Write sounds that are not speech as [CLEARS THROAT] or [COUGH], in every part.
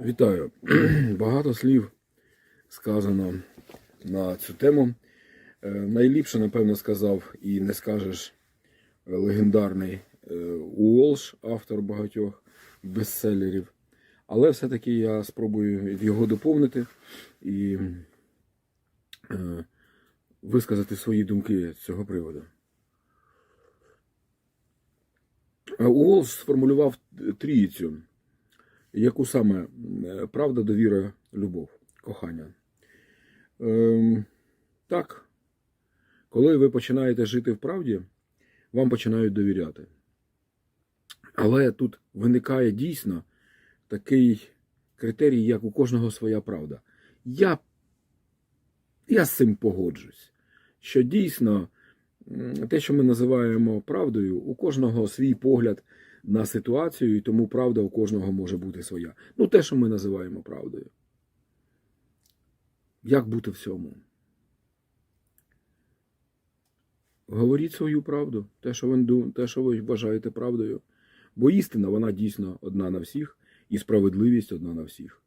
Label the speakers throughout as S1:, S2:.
S1: Вітаю. [CLEARS THROAT] Багато слів сказано на цю тему. Е, Найліпше, напевно, сказав і не скажеш легендарний е, Уолш, автор багатьох бестселерів. Але все-таки я спробую його доповнити і е, висказати свої думки з цього приводу. Уолш сформулював трійцю. Яку саме е, правда, довіра, любов, кохання? Ем, так, коли ви починаєте жити в правді, вам починають довіряти. Але тут виникає дійсно такий критерій, як у кожного своя правда. Я, я з цим погоджусь, що дійсно те, що ми називаємо правдою, у кожного свій погляд на ситуацію, і тому правда у кожного може бути своя. Ну, те, що ми називаємо правдою. Як бути в цьому? Говоріть свою правду, те, що ви, те, що ви вважаєте правдою. Бо істина, вона дійсно одна на всіх, і справедливість одна на всіх.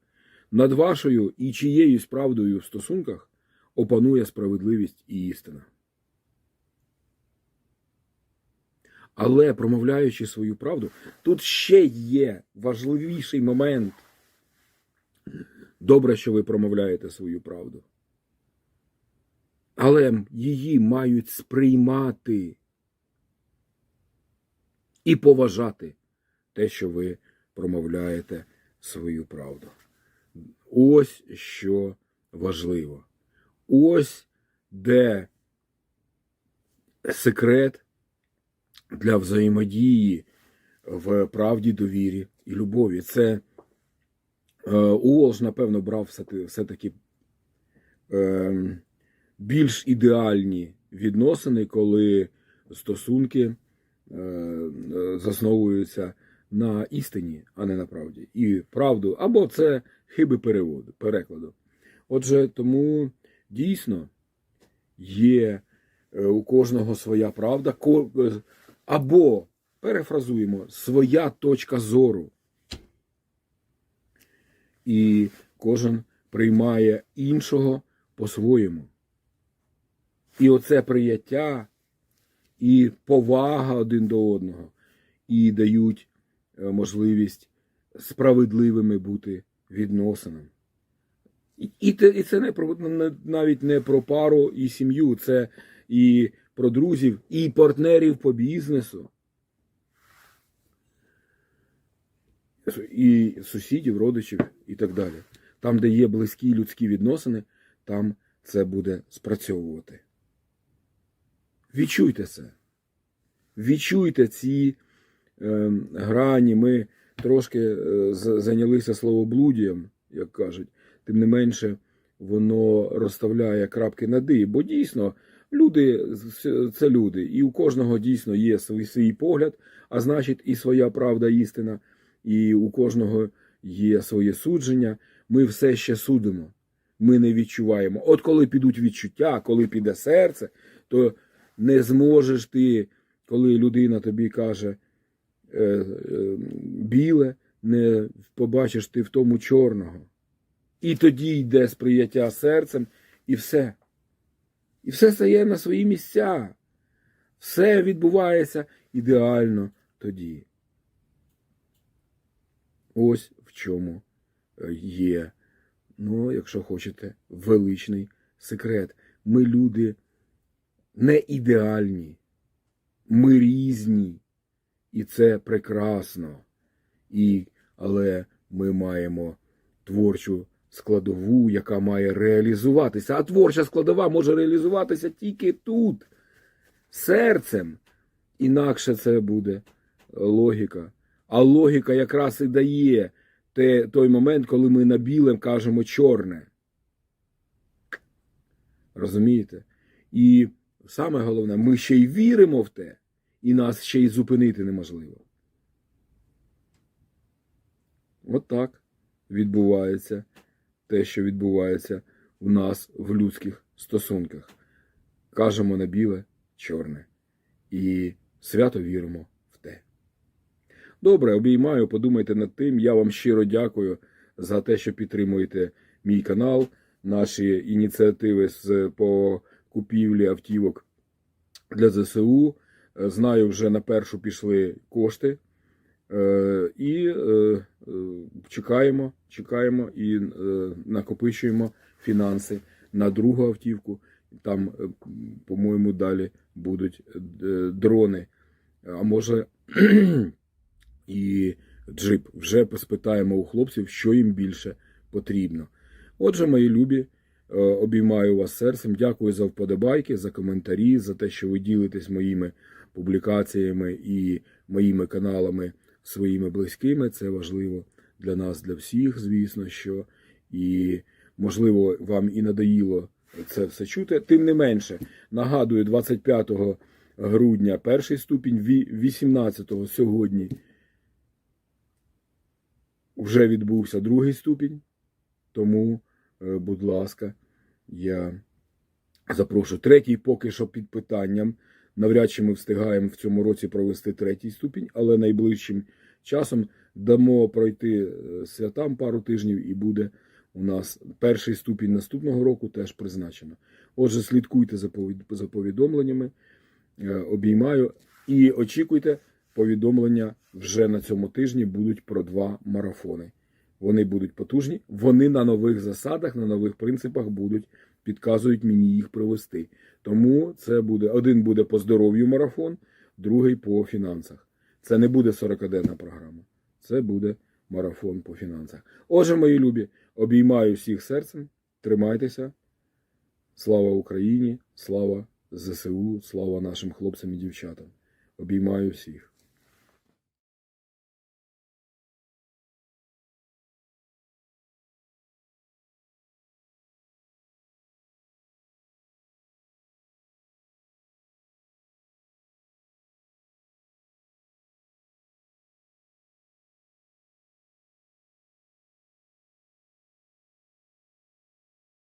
S1: Над вашою і чиєюсь правдою в стосунках опанує справедливість і істина. Але промовляючи свою правду, тут ще є важливіший момент. Добре, що ви промовляєте свою правду. Але її мають сприймати і поважати те, що ви промовляєте свою правду. Ось що важливо. Ось де секрет для взаємодії в правді, довірі і любові. Це е, Уолш, напевно, брав все-таки, е, більш ідеальні відносини, коли стосунки е, засновуються на істині, а не на правді. І правду, або це хиби переводу, перекладу. Отже, тому дійсно є у кожного своя правда, або, перефразуємо, своя точка зору. І кожен приймає іншого по-своєму. І оце прияття, і повага один до одного, і дають е, можливість справедливими бути відносинам. І, це не про навіть не про пару і сім'ю, це і про друзів, і партнерів по бізнесу, і сусідів, родичів і так далі. Там, де є близькі людські відносини, там це буде спрацьовувати. Відчуйте це. Відчуйте ці е, грані. Ми трошки е, зайнялися словоблудієм, як кажуть. Тим не менше, воно розставляє крапки над «і». Бо дійсно люди це люди, і у кожного дійсно є свій, свій погляд, а значить, і своя правда, істина, і у кожного є своє судження. Ми все ще судимо. Ми не відчуваємо. От коли підуть відчуття, коли піде серце, то не зможеш ти, коли людина тобі каже е, е, біле, не побачиш ти в тому чорного. І тоді йде сприяття серцем, і все. І все стає на свої місця. Все відбувається ідеально тоді. Ось в чому е, є, ну, якщо хочете, величний секрет. Ми люди не ідеальні, ми різні, і це прекрасно. І, але ми маємо творчу складову, яка має реалізуватися. А творча складова може реалізуватися тільки тут, серцем. Інакше це буде логіка. А логіка якраз і дає те, той момент, коли ми на білим кажемо чорне. Розумієте? І саме головне, ми ще й віримо в те, і нас ще й зупинити неможливо. От так відбувається те, що відбувається в нас в людських стосунках. Кажемо на біле, чорне. І свято віримо в те. Добре, обіймаю, подумайте над тим. Я вам щиро дякую за те, що підтримуєте мій канал, наші ініціативи з по купівлі автівок для ЗСУ. Е, Знаю, вже на першу пішли кошти. Е, І е, е, чекаємо, чекаємо і накопичуємо фінанси на другу автівку. Там, по-моєму, далі будуть дрони. А може [CLEARS THROAT] і джип. Вже поспитаємо у хлопців, що їм більше потрібно. Отже, мої любі, обіймаю вас серцем. Дякую за вподобайки, за коментарі, за те, що ви ділитесь моїми публікаціями і моїми каналами своїми близькими. Це важливо для нас, для всіх, звісно, що і можливо вам і надоїло це все чути. Тим не менше, нагадую, 25 грудня перший ступінь, ві- 18 сьогодні вже відбувся другий ступінь. Тому, е, будь ласка, я запрошую. Третій поки що під питанням. Навряд чи ми встигаємо в цьому році провести третій ступінь, але найближчим часом дамо пройти е, святам пару тижнів і буде у нас перший ступінь наступного року теж призначено. Отже, слідкуйте за повідомленнями, е, обіймаю і очікуйте повідомлення вже на цьому тижні будуть про два марафони. Вони будуть потужні, вони на нових засадах, на нових принципах будуть, підказують мені їх провести. Тому це буде один буде по здоров'ю марафон, другий по фінансах. Це не буде 40-денна програма. Це буде марафон по фінансах. Отже, мої любі, обіймаю всіх серцем, тримайтеся. Слава Україні, слава ЗСУ, слава нашим хлопцям і дівчатам. Обіймаю всіх.